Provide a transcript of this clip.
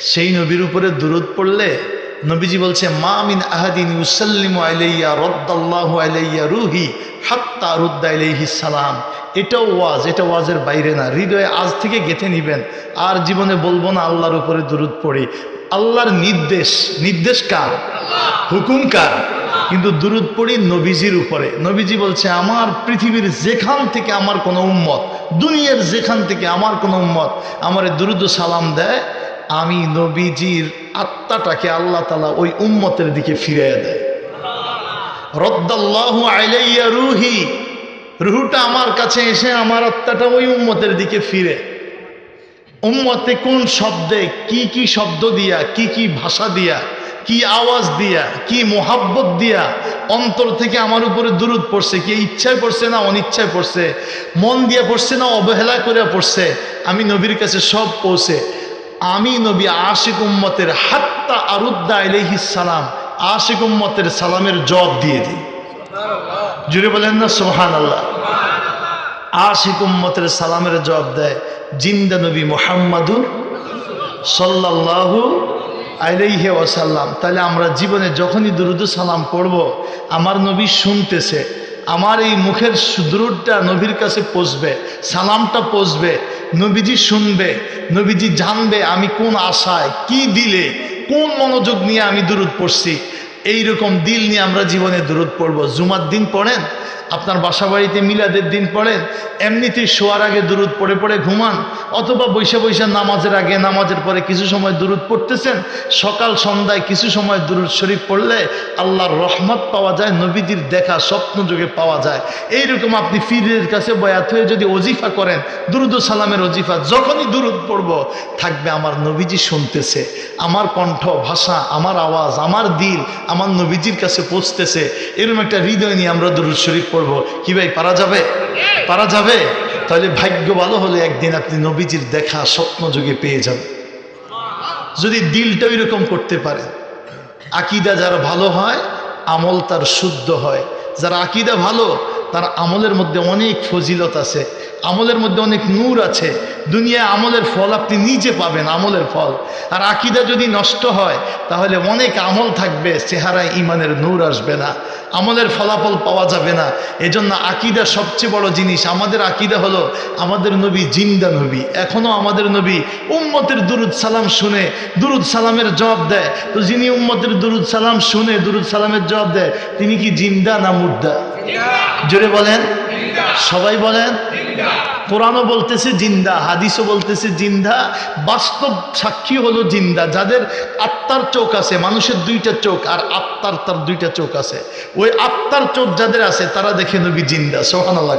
সেই নবীর উপরে দূরত পড়লে নবীজি বলছে, মা মিন আহাদিন ইউসাল্লিমু আলাইয়া রদ্দাল্লাহু আলাইয়া রুহি হাত্তা রুদ্দা আলাইহি সালাম। এটাও ওয়াজ, এটা ওয়াজের বাইরে না। হৃদয়ে আজ থেকে গেঁথে নিবেন। আর জীবনে বলব না আল্লাহর উপরে দূরত পড়ি। আল্লাহর নির্দেশ নির্দেশ কার? হুকুম কার? কিন্তু দুরুদ পড়ি নবীজির উপরে। নবীজি বলছে, আমার পৃথিবীর যেখান থেকে আমার কোনো উম্মত, দুনিয়ার যেখান থেকে আমার কোনো উম্মত, আমার দুরুদ সালাম দেয় আমি নবীজির আত্মাটাকে আল্লাহ তালা ওই উম্মতের দিকে ফিরিয়ে দেয়। রদ্দাল্লাহু আলাইয়া রুহি, রুহুটা আমার কাছে এসে আমার আত্মাটা ওই উম্মতের দিকে ফিরে। উম্মতে কোন শব্দে কি কি শব্দ দিয়া, কি কি ভাষা দিয়া, কি আওয়াজ দিয়া, কি মোহাব্বত দিয়া অন্তর থেকে আমার উপরে দূরত পড়ছে, কি ইচ্ছায় পড়ছে না অনিচ্ছায় পড়ছে, মন দিয়ে পড়ছে না অবহেলা করে পড়ছে, আমি নবীর কাছে সব পৌঁছে। আমি নবী আশিক উম্মতের হাত্তা আরুদ্দা আলাইহিস সালাম, আশিক উম্মতের সালামের জবাব দিয়ে দিই। জুড়ে বলেন না সোহান আল্লাহ আশিক উম্মতের সালামের জবাব দেয়, জিন্দা নবী মোহাম্মদুর সাল্লাল্লাহু আলাইহি ওয়াসাল্লাম। তাহলে আমরা জীবনে যখনই দুরুদ সালাম পড়ব, আমার নবী শুনতেছে, আমার এই মুখের সুদূরটা নবীর কাছে পৌঁছবে, সালামটা পৌঁছবে নবীজি শুনবে, নবীজি জানবে আমি কোন আশায় কি দিলে, কোন মনোযোগ নিয়ে আমি দূরত পড়ছি। এইরকম দিল নিয়ে আমরা জীবনে দূরত পড়ব। জুমার দিন পড়েন, আপনার বাসা বাড়িতে মিলাদের দিন পড়েন, এমনিতেই শোয়ার আগে দূরত পড়ে পড়ে ঘুমান, অথবা বৈশা বৈশা নামাজের আগে, নামাজের পরে কিছু সময় দূরত পড়তেছেন, সকাল সন্ধ্যায় কিছু সময় দূরত শরীফ পড়লে আল্লাহর রহমত পাওয়া যায়, নবীজির দেখা স্বপ্ন যুগে পাওয়া যায়। এইরকম আপনি ফিরের কাছে বয়াত হয়ে যদি অজিফা করেন, দুরুদ সালামের অজিফা যখনই দূরত পড়ব, থাকবে আমার নবীজি শুনতেছে, আমার কণ্ঠ, ভাষা, আমার আওয়াজ, আমার দিল আমার নবীজির কাছে পৌঁছতেছে। এরকম একটা হৃদয় নিয়ে আমরা দুরুদ শরীফ পড়ব। কি ভাই, পারা যাবে? পারা যাবে? তাহলে ভাগ্য ভালো হলে একদিন আপনি নবীজির দেখা স্বপ্ন যুগে পেয়ে যাবেন। যদি দিলটা এরকম করতে পারে। আকিদা যার ভালো হয়, আমল তার শুদ্ধ হয়। যার আকিদা ভালো, তার আমলের মধ্যে অনেক ফজিলত আছে। আমলের মধ্যে অনেক নূর আছে। দুনিয়ায় আমলের ফল আপনি নিজে পাবেন আমলের ফল। আর আকিদা যদি নষ্ট হয় তাহলে অনেক আমল থাকবে চেহারায় ইমানের নূর আসবে না। আমলের ফলাফল পাওয়া যাবে না। এজন্য আকিদা সবচেয়ে বড় জিনিস। আমাদের আকিদা হলো আমাদের নবী জিন্দা নবী। এখনও আমাদের নবী উম্মতের দুরুদ সালাম শুনে দুরুদ সালামের জবাব দেয়। তো যিনি উম্মতের দুরুদ সালাম শুনে দুরুদ সালামের জবাব দেয় তিনি কি জিন্দা না মুর্দা? জোরে বলেন। সবাই বলেন, কোরআনও বলতেছে জিন্দা, হাদিসও বলতেছে জিন্দা, বাস্তব সাক্ষী হলো জিন্দা। যাদের আত্মার চোখ আছে, মানুষের দুইটা চোখ, আর আত্মার তার দুইটা চোখ আছে। ওই আত্মার চোখ যাদের আছে, তারা দেখে নবী জিন্দা সোহান আল্লাহ